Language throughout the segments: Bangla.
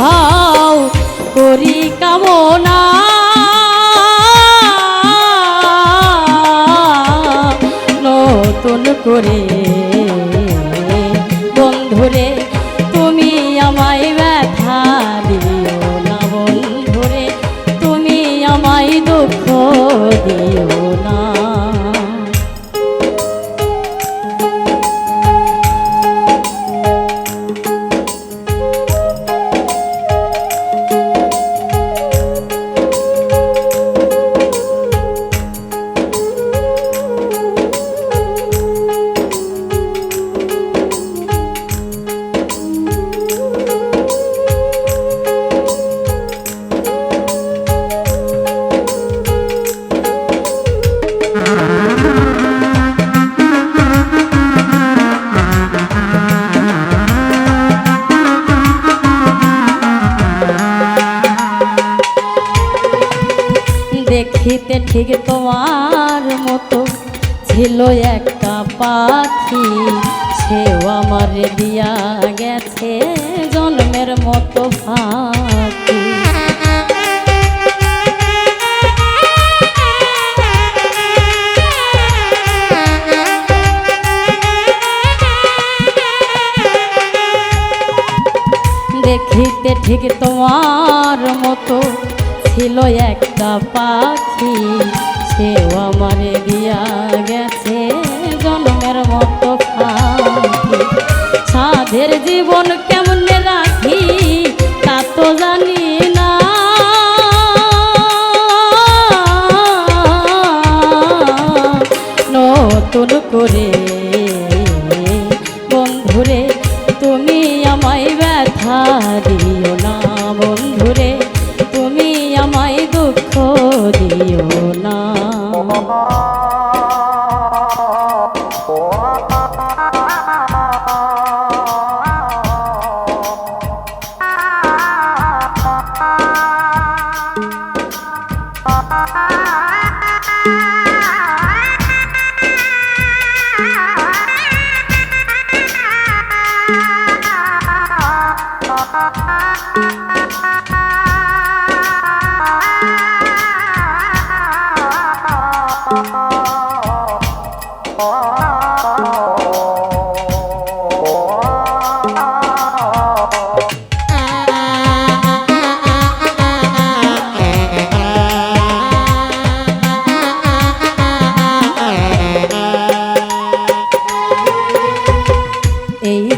হাও করি কামনা। নতুন করে দেখিতে ঠিক তোমার মতো ছিল একটা পাখি, সেও আমার দিয়া গেছে জন্মের মতো ফাঁকি। দেখিতে ঠিক তোমার মতো ছিল একটা পাখি, সেও আমারে দিয়া গেছে জন্মের মতো সাধের জীবন কেমনে রাখি, তা তো জানি না। নতুন করে Oh,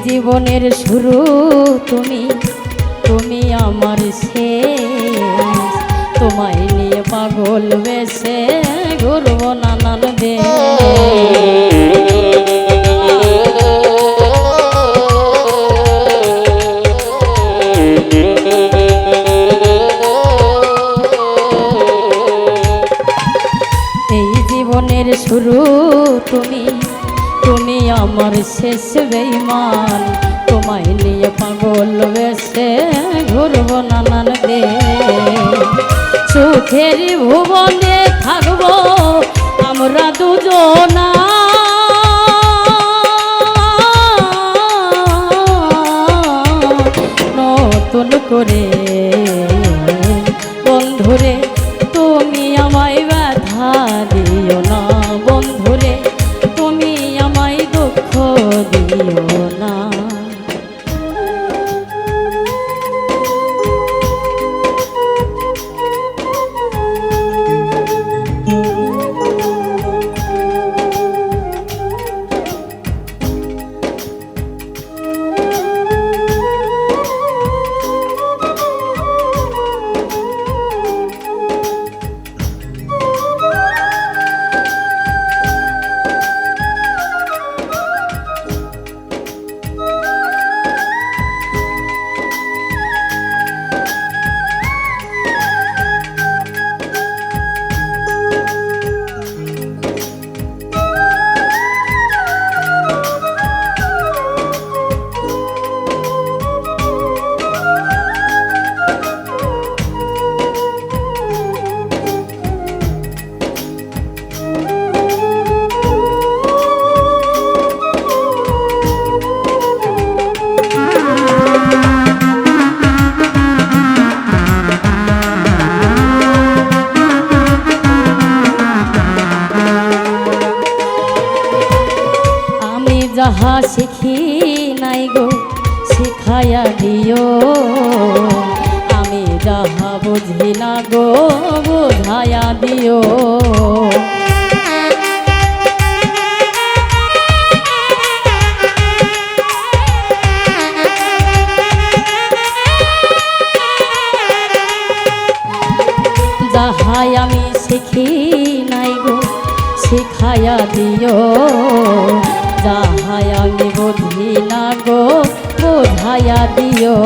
জীবনের শুরু তুমি তুমি আমার সে তোমায় নিয়ে পাগল বেশে ঘুরব নানান এই জীবনের শুরু তুমি আমার শেষ বেইমান। তোমায় নিয়ে পাগল বেসে ঘুরব নানান দে চোখের ভুবনে শিখি নাই গো, শিখাইয়া দিও। আমি যাহা বুঝি না গো, বুঝাইয়া দিও। যাহাই আমি শিখি নাই গো, শিখাইয়া দিও। যাহাই বোঝাইয়া দিও।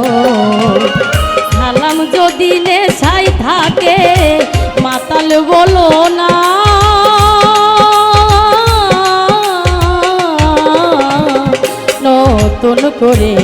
সালাম যদি নেশাই থাকে মাতাল বলো না। নতুন করে